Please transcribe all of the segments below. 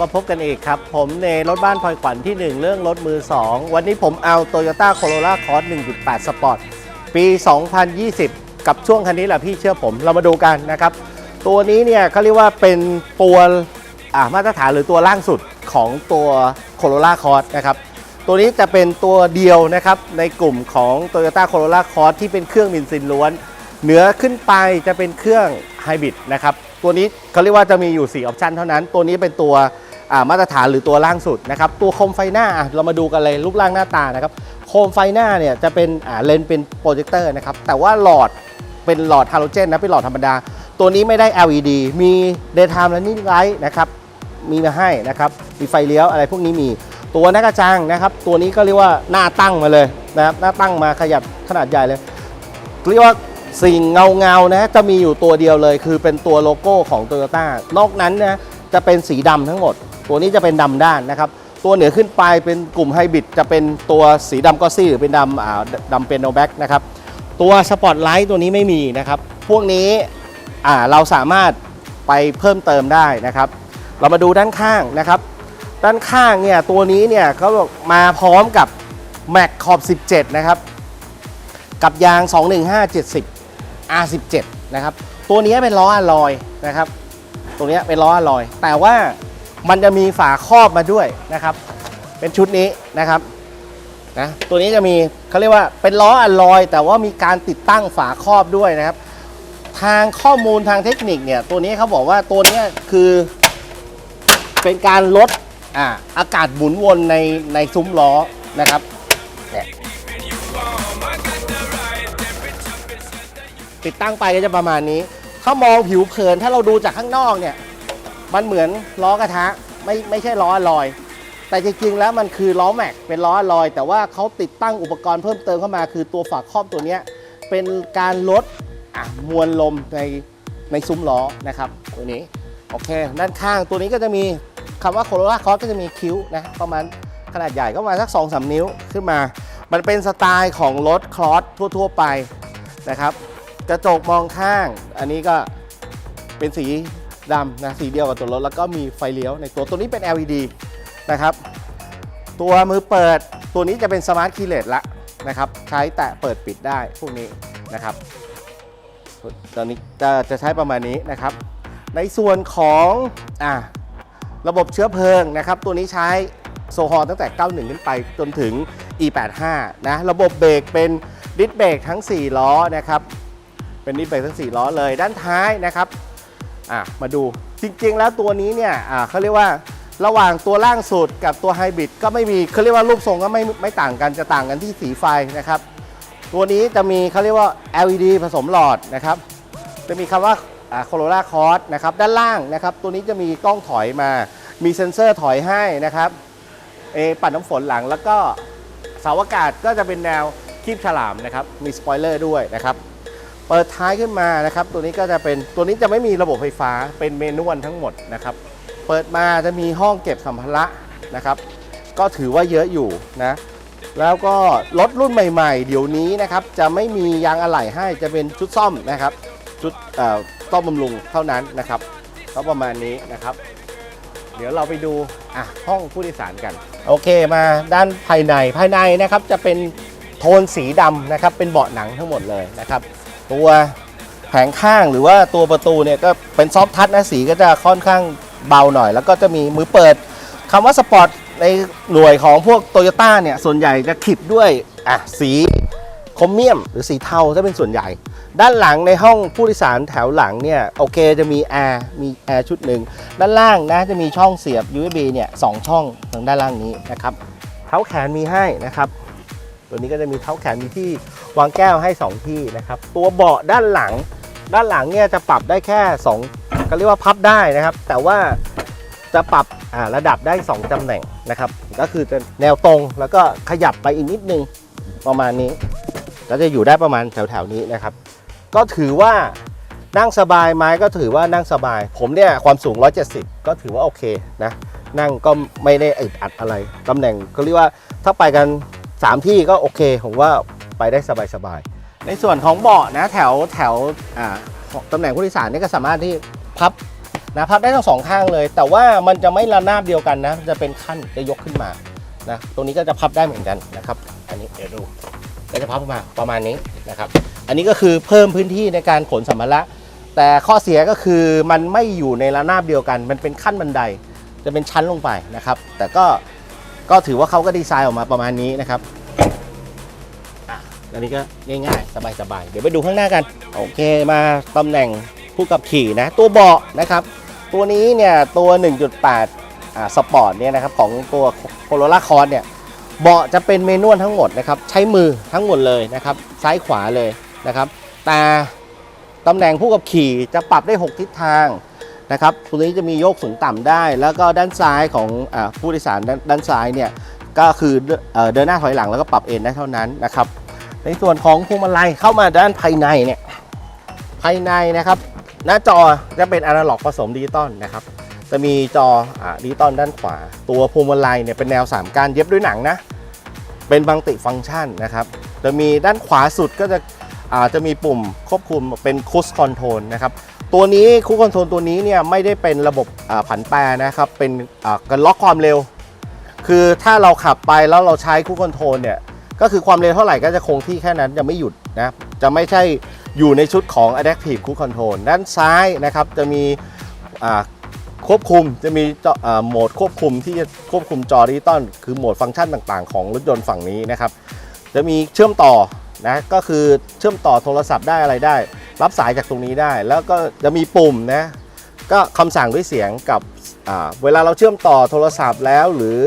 มาพบกันอีกครับ ผมในรถบ้านพลอยขวัญที่ 1 เรื่องรถมือ 2 วันนี้ผมเอา Toyota Corolla Cross 1.8 Sport ปี 2020 กับช่วงคันนี้แหละพี่เชื่อผมเรามาดูกันนะครับ ตัวนี้เนี่ยเขาเรียกว่าเป็นตัวมาตรฐานหรือตัวล่างสุดของตัว Corolla Cross นะครับตัวนี้จะเป็นตัวเดียวนะครับในกลุ่มของ Toyota Corolla Cross ที่เป็นเครื่องบินซินล้วน เหนือขึ้นไปจะเป็นเครื่องไฮบริดนะครับตัวนี้เขาเรียกว่าจะมีอยู่ 4 ออปชันเท่านั้น ตัวนี้เป็นตัว มาตรฐานหรือตัวล่างสุดนะครับตัวโคมไฟหน้าเรามาดูกันเลยรูปร่างหน้าตานะครับโคมไฟหน้าเนี่ยจะเป็นเลนเป็นโปรเจคเตอร์นะครับแต่ว่าหลอดเป็นหลอดฮาโลเจนนะเป็นหลอดธรรมดา ตัวนี้ไม่ได้ LED มี daytime running light นะครับมีมาให้นะครับมีไฟเลี้ยวอะไรพวกนี้มีตัวหน้ากระจังนะครับตัวนี้ก็เรียกว่าหน้าตั้งมาเลยนะครับหน้าตั้งมาขยับขนาดใหญ่เลยเรียกว่าสิ่งเงาเงานะจะมีอยู่ตัวเดียวเลย คือเป็นตัวโลโก้ของ Toyota นอกนั้นนะจะเป็นสีดำทั้งหมด ตัวนี้จะเป็นดำด้านนะครับ ตัวเหนือขึ้นไปเป็นกลุ่มไฮบริดจะเป็นตัวสีดำกอซี่หรือเป็นดำอ่าดำเป็นโนแบ็กนะครับตัวสปอตไลท์ตัวนี้ไม่มีนะครับ พวกนี้อ่าเราสามารถไปเพิ่มเติมได้นะครับ เรามาดูด้านข้างนะครับ ด้านข้างเนี่ยตัวนี้เนี่ยเขาบอกมาพร้อมกับ Mac ขอบ 17 นะครับ กับยาง 21570 R17 นะครับ ตัวนี้เป็นล้ออะลอยนะครับ ตัวนี้เป็นล้ออะลอย แต่ว่า มันจะมีฝาครอบมาด้วยนะครับ เป็นชุดนี้นะครับนะตัวนี้จะมีเขาเรียกว่าเป็นล้ออะลอย แต่ว่ามีการติดตั้งฝาครอบด้วยนะครับ ทางข้อมูลทางเทคนิคเนี่ยตัวนี้เขาบอกว่าตัวนี้คือเป็นการลดอ่าอากาศหมุนวนในในซุ้มล้อนะครับเนี่ยติดตั้งไปก็จะประมาณนี้ ถ้ามองผิวเผินถ้าเราดูจากข้างนอกเนี่ย มันเหมือนล้อกระทะไม่ไม่ใช่ล้อลอย แต่จริงๆแล้วมันคือล้อแม็กเป็นล้อลอย แต่ว่าเขาติดตั้งอุปกรณ์เพิ่มเติมเข้ามาคือตัวฝาครอบตัวนี้เป็นการลดมวลลมในในซุ้มล้อนะครับตัวนี้โอเค ด้านข้างตัวนี้ก็จะมีคำว่าโคโรล่าคอสก็จะมีคิ้วนะประมาณขนาดใหญ่ก็ประมาณสัก2อสนิ้วขึ้นมา มันเป็นสไตล์ของรถคลอสทั่ว ๆ ไปนะครับกระจกมองข้าง อันนี้ก็เป็นสี ดำนะสีเดียวกับตัวรถ แล้วก็มีไฟเลี้ยวในตัวตัวนี้เป็น LED นะครับ ตัวมือเปิดตัวนี้จะเป็นสมาร์ทคีย์เลสละนะครับ ใช้แตะเปิดปิดได้พวกนี้นะครับตอนนี้จะจะใช้ประมาณนี้นะครับ ในส่วนของอะระบบเชื้อเพลิงนะครับ ตัวนี้ใช้โซฮอลตั้งแต่ 91 ขึ้นไปจนถึง E85 นะ ระบบเบรกเป็นดิสเบรกทั้ง 4 ล้อนะครับ เป็นดิสเบรกทั้ง 4 ล้อเลย ด้านท้ายนะครับ อะมาดูจริงๆแล้วตัวนี้เนี่ยอ่าเขาเรียกว่าระหว่างตัวล่างสุดกับตัวไฮบริดก็ไม่มีเขาเรียกว่ารูปทรงก็ไม่ไม่ต่างกันจะต่างกันที่สีไฟนะครับ ตัวนี้จะมีเขาเรียกว่า LED ผสมหลอดนะครับ จะมีคำว่าโคโรล่าคอร์สนะครับด้านล่างนะครับ ตัวนี้จะมีกล้องถอยมา มีเซ็นเซอร์ถอยให้นะครับเอปัดน้ำฝนหลังแล้วก็เสาอากาศก็จะเป็นแนวคีบฉลามนะครับ มีสปอยเลอร์ด้วยนะครับ เปิดท้ายขึ้นมานะครับ ตัวนี้ก็จะเป็นตัวนี้จะไม่มีระบบไฟฟ้าเป็นเมนวลทั้งหมดนะครับ เปิดมาจะมีห้องเก็บสัมภาระนะครับ ก็ถือว่าเยอะอยู่นะแล้วก็รถรุ่นใหม่ ๆ เดี๋ยวนี้นะครับ จะไม่มียางอะไหล่ให้จะเป็นชุดซ่อมนะครับ ชุดเอ่อซ่อมบำรุงเท่านั้นนะครับก็ประมาณนี้นะครับ เดี๋ยวเราไปดูอะห้องผู้โดยสารกัน โอเคมาด้านภายในภายในนะครับจะเป็นโทนสีดำนะครับ เป็นเบาะหนังทั้งหมดเลยนะครับ ตัวแผงข้างหรือว่าตัวประตูเนี่ยก็เป็นซอฟทัชนะสีก็จะค่อนข้างเบาหน่อย แล้วก็จะมีมือเปิดคำว่าสปอร์ตในหน่วยของพวกโตโยต้าเนี่ยส่วนใหญ่จะขิดด้วยอะสีครเมียมหรือสีเทาจะเป็นส่วนใหญ่ ด้านหลังในห้องผู้โดยสารแถวหลังเนี่ยโอเคจะมีแอร์มีแอร์ชุดหนึ่งด้านล่างนะจะมีช่องเสียบ USB เนี่ยสองช่องทางด้านล่างนี้นะครับเท้าแขนมีให้นะครับ ตัวนี้ก็จะมีเท้าแขนมีที่วางแก้วให้ 2 ที่นะครับ ตัวเบาะด้านหลัง ด้านหลังเนี่ยจะปรับได้แค่2ก็เรียกว่าพับได้นะครับ แต่ว่าจะปรับระดับได้ 2ตำแหน่งนะครับ ก็คือจะแนวตรงแล้วก็ขยับไปอีกนิดนึงประมาณนี้ ก็จะอยู่ได้ประมาณแถวๆนี้นะครับ ก็ถือว่านั่งสบายไหมก็ถือว่านั่งสบาย ผมเนี่ยความสูง 170 ก็ถือว่าโอเคนะ นั่งก็ไม่ได้อึดอัดอะไรตำแหน่งก็เรียกว่าถ้าไปกัน 3 ที่ก็โอเค ผมว่าไปได้สบายๆ ในส่วนของเบาะนะแถวแถวอ่าตำแหน่งผู้โดยสารนี่ก็สามารถที่พับนะพับได้ทั้งสองข้างเลย แต่ว่ามันจะไม่ระนาบเดียวกันนะ จะเป็นขั้นจะยกขึ้นมานะตรงนี้ก็จะพับได้เหมือนกันนะครับ อันนี้เดี๋ยวดูก็จะพับมาประมาณนี้นะครับ อันนี้ก็คือเพิ่มพื้นที่ในการขนสัมภาระ แต่ข้อเสียก็คือมันไม่อยู่ในระนาบเดียวกัน มันเป็นขั้นบันได จะเป็นชั้นลงไปนะครับ แต่ก็ ก็ถือว่าเขาก็ดีไซน์ออกมาประมาณนี้นะครับอะอันนี้ก็ง่ายๆ สบายๆ เดี๋ยวไปดูข้างหน้ากัน โอเคมาตำแหน่งผู้ขับขี่นะ ตัวเบาะนะครับ ตัวนี้เนี่ยตัว 1.8อ่าสปอร์ตเนี่ยนะครับของตัวโคโรล่าคอร์สเนี่ยเบาะจะเป็นเมนวลทั้งหมดนะครับ ใช้มือทั้งหมดเลยนะครับ ซ้ายขวาเลยนะครับ แต่ตำแหน่งผู้ขับขี่จะปรับได้ 6 ทิศทาง นะครับตัวนี้จะมีโยกสูงต่ำได้ แล้วก็ด้านซ้ายของอผู้โดยสารด้านด้านซ้ายเนี่ยก็คือเอ่อเดินหน้าถอยหลังแล้วก็ปรับเอนได้เท่านั้นนะครับ ในส่วนของพวงมาลัยเข้ามาด้านภายในเนี่ยภายในนะครับ หน้าจอจะเป็นอนาล็อกผสมดิจิตอลนะครับ จะมีจออดิจิตอลด้านขวา ตัวพวงมาลัยเนี่ยเป็นแนว 3การเย็บด้วยหนังนะเป็นบังติฟังก์ชันนะครับ จะมีด้านขวาสุดก็จะอาจะมีปุ่มควบคุมเป็นคูสคอนโทรลนะครับ ตัวนี้คูสคอนโทรลตัวนี้เนี่ยไม่ได้เป็นระบบผันแปรนะครับ เป็นการล็อกความเร็ว คือถ้าเราขับไปแล้วเราใช้คูสคอนโทรลเนี่ยก็คือความเร็วเท่าไหร่ก็จะคงที่แค่นั้นจะไม่หยุดนะจะไม่ใช่อยู่ในชุดของ Adaptive Cruise Control ด้านซ้ายนะครับจะมีควบคุมจะมีโหมดควบคุมที่จะควบคุมจอดิจิตอลคือโหมดฟังก์ชันต่างๆ ของรถยนต์ฝั่งนี้นะครับ จะมีเชื่อมต่อนะก็คือเชื่อมต่อโทรศัพท์ได้อะไรได้ รับสายจากตรงนี้ได้ แล้วก็จะมีปุ่มนะก็คำสั่งด้วยเสียงกับเวลาเราเชื่อมต่อโทรศัพท์แล้วหรือ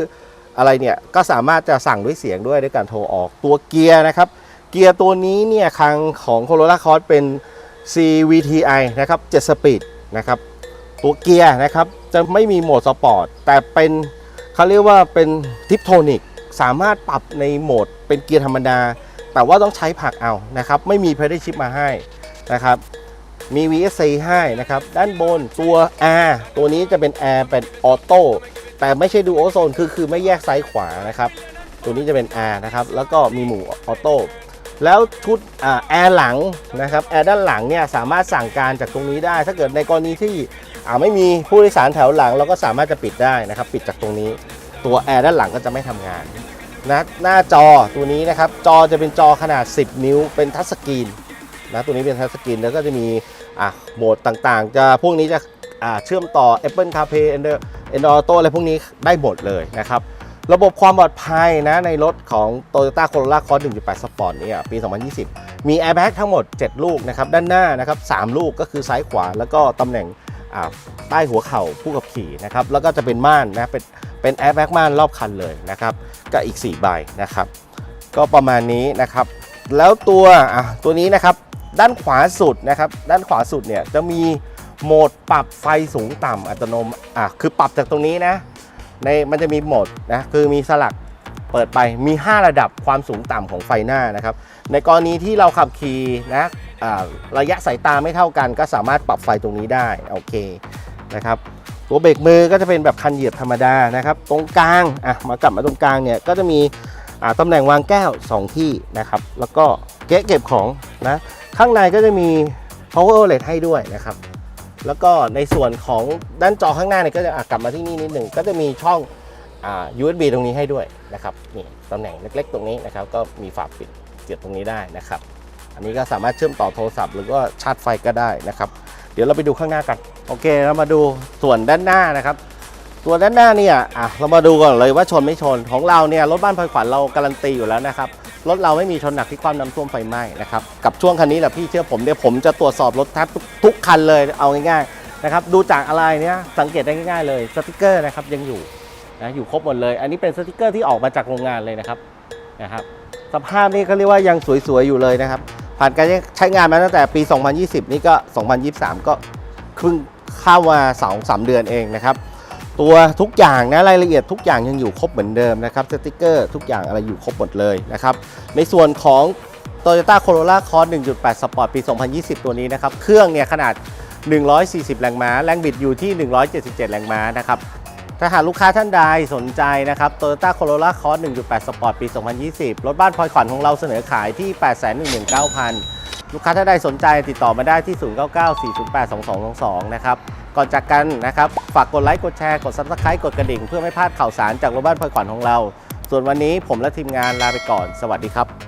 อะไรเนี่ยก็สามารถจะสั่งด้วยเสียงด้วยด้วยการโทรออกตัวเกียร์นะครับ เกียร์ตัวนี้เนี่ยคางของ Corolla Cross เป็น CVTi นะครับ7สปีดนะครับตัวเกียร์นะครับจะไม่มีโหมดสปอร์ตแต่เป็นเขาเรียกว่าเป็นทิปโทนิกสามารถปรับในโหมดเป็นเกียร์ธรรมดา แต่ว่าต้องใช้ผักเอานะครับไม่มี pedal shift มาให้ นะครับ มี VSC ให้นะครับ ด้านบนตัว R ตัวนี้จะเป็น R เป็นออโต้แต่ไม่ใช่ดูโอโซนคือคือไม่แยกซ้ายขวานะครับ ตัวนี้จะเป็น R นะครับ แล้วก็มีหมู่ออโต้แล้วชุดแอร์หลังนะครับแอร์ด้านหลังเนี่ยสามารถสั่งการจากตรงนี้ได้ ถ้าเกิดในกรณีที่อ่าไม่มีผู้โดยสารแถวหลัง เราก็สามารถจะปิดได้นะครับ ปิดจากตรงนี้ ตัวแอร์ด้านหลังก็จะไม่ทำงานนะหน้าจอตัวนี้นะครับ จอจะเป็นจอขนาด 10 นิ้ว เป็นทัชสกรีน นะตัวนี้เป็นทัชสกรีนแล้วก็จะมีอะโหมดต่างๆ จะพวกนี้จะอ่าเชื่อมต่อ Apple CarPlay Android Auto อะไรพวกนี้ได้หมดเลยนะครับระบบความปลอดภัยนะในรถของ Toyota Corolla Cross 1.8 Sport เนี่ยปี 2020 มี Airbag ทั้งหมด 7 ลูกนะครับด้านหน้านะครับ 3 ลูกก็คือซ้ายขวา แล้วก็ตำแหน่งใต้หัวเข่าผู้ขับขี่นะครับแล้วก็จะเป็นม่านนะเป็นเป็น Airbag ม่านรอบคันเลยนะครับก็อีก 4 ใบนะครับ ก็ประมาณนี้นะครับ แล้วตัวตัวนี้นะครับ ด้านขวาสุดนะครับ ด้านขวาสุดเนี่ยจะมีโหมดปรับไฟสูงต่ำอัตโนมัติอะคือปรับจากตรงนี้นะ ในมันจะมีโหมดนะคือมีสลักเปิดไปมี 5 ระดับความสูงต่ำของไฟหน้านะครับ ในกรณีที่เราขับขี่นะระยะสายตาไม่เท่ากัน ก็สามารถปรับไฟตรงนี้ได้โอเคนะครับตัวเบรกมือก็จะเป็นแบบคันเหยียบธรรมดานะครับ ตรงกลางอะมากลับมาตรงกลางเนี่ยก็จะมีตำแหน่งวางแก้ว 2 ที่นะครับ แล้วก็เก๊ะเก็บของนะ ข้างในก็จะมี power outlet ให้ด้วยนะครับ แล้วก็ในส่วนของด้านจอข้างหน้าเนี่ยก็จะกลับมาที่นี่นิดหนึ่งก็จะมีช่อง USB ตรงนี้ให้ด้วยนะครับนี่ตำแหน่งเล็ก ๆ ตรงนี้นะครับ ก็มีฝาปิดเสียบตรงนี้ได้นะครับ อันนี้ก็สามารถเชื่อมต่อโทรศัพท์ หรือว่าชาร์จไฟก็ได้นะครับ เดี๋ยวเราไปดูข้างหน้ากันโอเคเรามาดูส่วนด้านหน้านะครับส่วนด้านหน้าเนี่ยอะเรามาดูก่อนเลยว่าชนไม่ชนของเราเนี่ยรถบ้านพลอยขวัญเราการันตีอยู่แล้วนะครับ รถเราไม่มีชนหนักที่ความน้ำท่วมไฟไหม้นะครับกับช่วงคันนี้แหละพี่เชื่อผมเดี๋ยวผมจะตรวจสอบรถแทบทุกทุกคันเลยเอาง่ายๆนะครับดูจากอะไรเนี่ยสังเกตได้ง่ายๆเลยสติกเกอร์นะครับยังอยู่นะอยู่ครบหมดเลย อันนี้เป็นสติกเกอร์ที่ออกมาจากโรงงานเลยนะครับนะครับสภาพนี่เขาเรียกว่ายังสวยๆอยู่เลยนะครับผ่านการใช้งานมาตั้งแต่ปี 2020 นี่ก็ 2023 ก็เพิ่งเข้ามา2 3 เดือนเองนะครับ ตัวทุกอย่างนะรายละเอียดทุกอย่างยังอยู่ครบเหมือนเดิมนะครับสติกเกอร์ทุกอย่างอะไรอยู่ครบหมดเลยนะครับในส่วนของ Toyota Corolla Cross 1.8 Sport ปี 2020 ตัวนี้นะครับเครื่องเนี่ยขนาด 140 แรงม้า แรงบิดอยู่ที่ 177 แรงม้านะครับถ้าหากลูกค้าท่านใดสนใจนะครับ Toyota Corolla Cross 1.8 Sport ปี 2020 รถบ้านพลอยขวัญของเราเสนอขายที่ 819,000 ลูกค้าถ้าใดสนใจติดต่อมาได้ที่ 0994082222 นะครับ ก่อนจากกันนะครับ ฝากกดไลค์ กดแชร์ กด Subscribe กดกระดิ่ง เพื่อไม่พลาดข่าวสารจากโรงพยาบาลพลอยขวัญของเรา ส่วนวันนี้ผมและทีมงานลาไปก่อน สวัสดีครับ